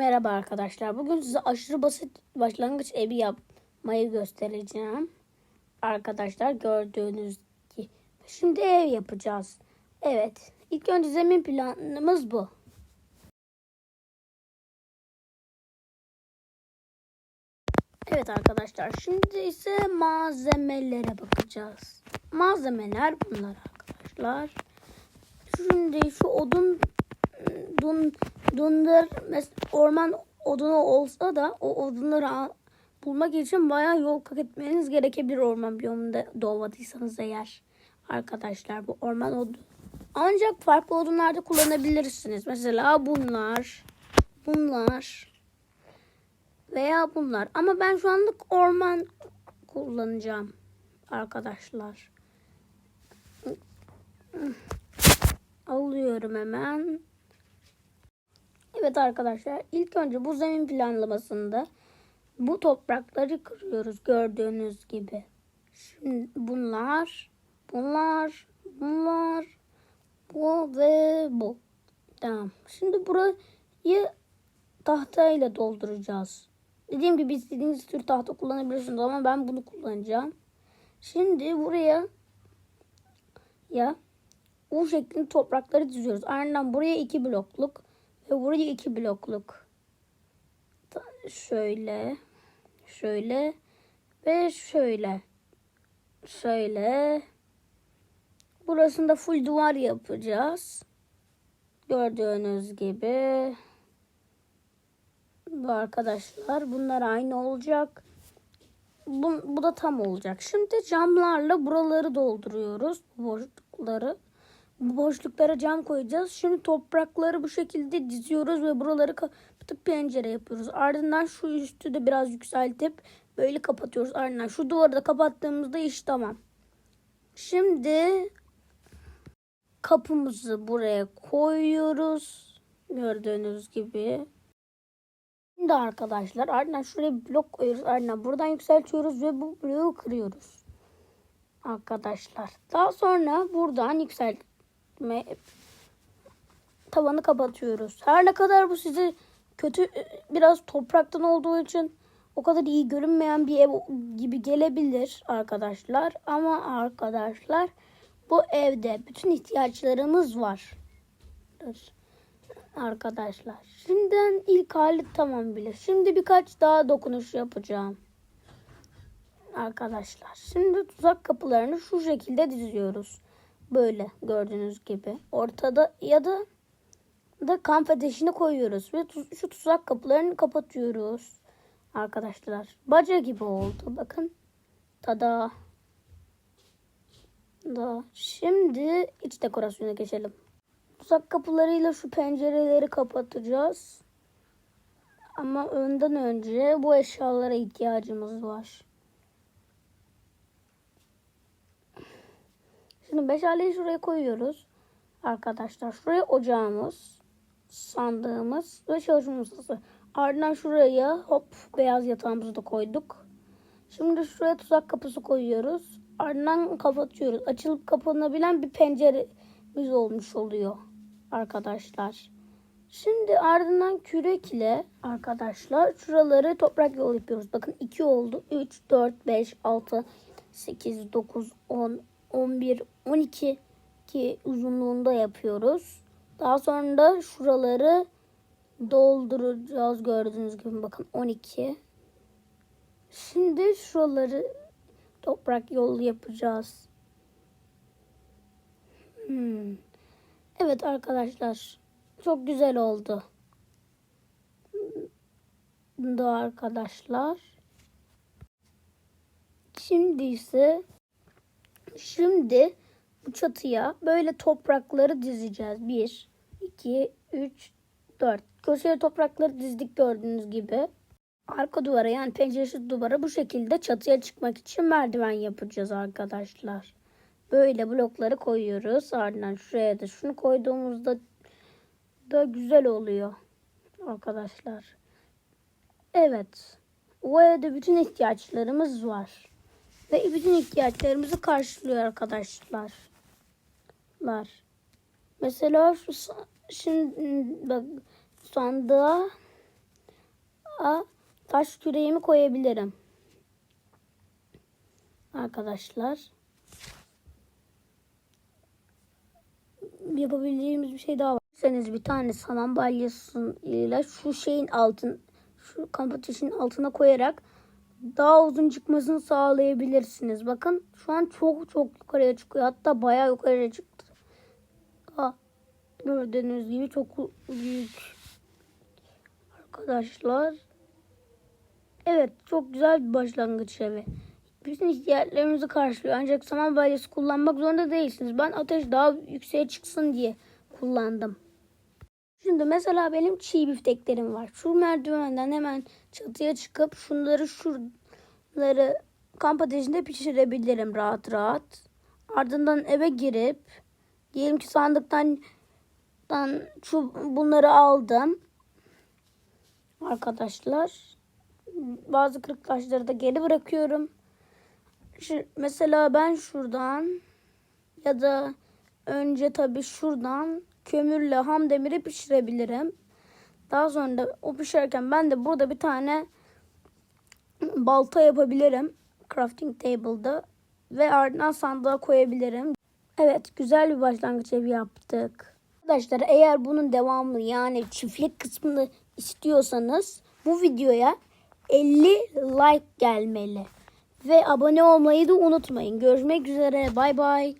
merhaba arkadaşlar. Bugün size aşırı basit başlangıç evi yapmayı göstereceğim. Arkadaşlar gördüğünüz gibi. Şimdi ev yapacağız. Evet. İlk önce zemin planımız bu. Evet arkadaşlar. Şimdi ise malzemelere bakacağız. Malzemeler bunlar arkadaşlar. Şimdi şu odun dun, mes- orman odunu olsa da o odunları bulmak için bayağı yol kat etmeniz gerekebilir orman biyomunda doğmadıysanız eğer. Arkadaşlar bu orman odunu. Ancak farklı odunlarda kullanabilirsiniz. Mesela bunlar, bunlar veya bunlar. Ama ben şu anlık orman kullanacağım arkadaşlar. Alıyorum hemen. Evet arkadaşlar ilk önce bu zemin planlamasında bu toprakları kırıyoruz gördüğünüz gibi. Şimdi bunlar, bunlar, bunlar, bu ve bu. Tamam. Şimdi burayı tahtayla dolduracağız. Dediğim gibi istediğiniz tür tahta kullanabilirsiniz ama ben bunu kullanacağım. Şimdi buraya ya U şeklinde toprakları diziyoruz. Ardından buraya iki blokluk ve buraya iki blokluk. Şöyle, şöyle ve şöyle. Şöyle. Burasında full duvar yapacağız. Gördüğünüz gibi. Bu arkadaşlar bunlar aynı olacak. Bu, bu da tam olacak. Şimdi camlarla buraları dolduruyoruz. Boşlukları. Boşluklara cam koyacağız. Şimdi toprakları bu şekilde diziyoruz ve buraları kapatıp pencere yapıyoruz. Ardından şu üstü de biraz yükseltip böyle kapatıyoruz. Ardından şu duvarı da kapattığımızda iş tamam. Şimdi kapımızı buraya koyuyoruz. Gördüğünüz gibi. Şimdi arkadaşlar ardından şuraya bir blok koyuyoruz. Ardından buradan yükseltiyoruz ve bu bloğu kırıyoruz. Arkadaşlar. Daha sonra buradan yükseltme tavanı kapatıyoruz. Her ne kadar bu size kötü biraz topraktan olduğu için o kadar iyi görünmeyen bir ev gibi gelebilir arkadaşlar. Ama arkadaşlar bu evde bütün ihtiyaçlarımız var. Arkadaşlar. Şimdiden ilk hali tamam bile. Şimdi birkaç daha dokunuş yapacağım. Arkadaşlar. Şimdi tuzak kapılarını şu şekilde diziyoruz. Böyle gördüğünüz gibi. Ortada ya da da kamp ateşini koyuyoruz ve tu- şu tuzak kapılarını kapatıyoruz. Arkadaşlar. Baca gibi oldu. Bakın. Tada. Da. Şimdi iç dekorasyona geçelim. Tuzak kapılarıyla şu pencereleri kapatacağız. Ama önden önce bu eşyalara ihtiyacımız var. Şimdi meşaleyi şuraya koyuyoruz. Arkadaşlar şuraya ocağımız, sandığımız ve çalışma masası. Ardından şuraya hop beyaz yatağımızı da koyduk. Şimdi şuraya tuzak kapısı koyuyoruz. Ardından kapatıyoruz. Açılıp kapanabilen bir penceremiz olmuş oluyor arkadaşlar. Şimdi ardından kürek ile arkadaşlar şuraları toprak yol yapıyoruz. Bakın 2 oldu. 3, 4, 5, 6, 8, 9, 10, 11, 12 ki uzunluğunda yapıyoruz. Daha sonra da şuraları dolduracağız gördüğünüz gibi bakın 12. Şimdi şuraları toprak yol yapacağız. Hmm. Evet arkadaşlar. Çok güzel oldu. Da arkadaşlar. Şimdi ise şimdi bu çatıya böyle toprakları dizeceğiz. 1, 2, 3, 4. Köşeye toprakları dizdik gördüğünüz gibi. Arka duvara yani penceresiz duvara bu şekilde çatıya çıkmak için merdiven yapacağız arkadaşlar. Böyle blokları koyuyoruz. Ardından şuraya da şunu koyduğumuzda da güzel oluyor arkadaşlar. Evet. O evde bütün ihtiyaçlarımız var. Ve bütün ihtiyaçlarımızı karşılıyor arkadaşlar. Lar. Mesela şu şimdi bak sandığa sandığa taş küreğimi koyabilirim. Arkadaşlar. Yapabileceğimiz bir şey daha var. Seniz bir tane saman balyasıyla şu şeyin altın şu kamp ateşinin altına koyarak daha uzun çıkmasını sağlayabilirsiniz. Bakın şu an çok çok yukarıya çıkıyor. Hatta bayağı yukarıya çıktı. Aa, gördüğünüz gibi çok büyük. Arkadaşlar. Evet çok güzel bir başlangıç evi. Bütün ihtiyaçlarınızı karşılıyor. Ancak saman balyası kullanmak zorunda değilsiniz. Ben ateş daha yükseğe çıksın diye kullandım. Şimdi mesela benim çiğ bifteklerim var. Şu merdivenden hemen çatıya çıkıp şunları şunları kamp ateşinde pişirebilirim rahat rahat. Ardından eve girip diyelim ki sandıktan dan şu bunları aldım. Arkadaşlar bazı kırık taşları da geri bırakıyorum. Şu, mesela ben şuradan ya da önce tabii şuradan kömürle ham demiri pişirebilirim. Daha sonra da o pişerken ben de burada bir tane balta yapabilirim. Crafting table'da. Ve ardından sandığa koyabilirim. Evet güzel bir başlangıç evi yaptık. Arkadaşlar eğer bunun devamını yani çiftlik kısmını istiyorsanız bu videoya 50 like gelmeli. Ve abone olmayı da unutmayın. Görüşmek üzere. Bay bay.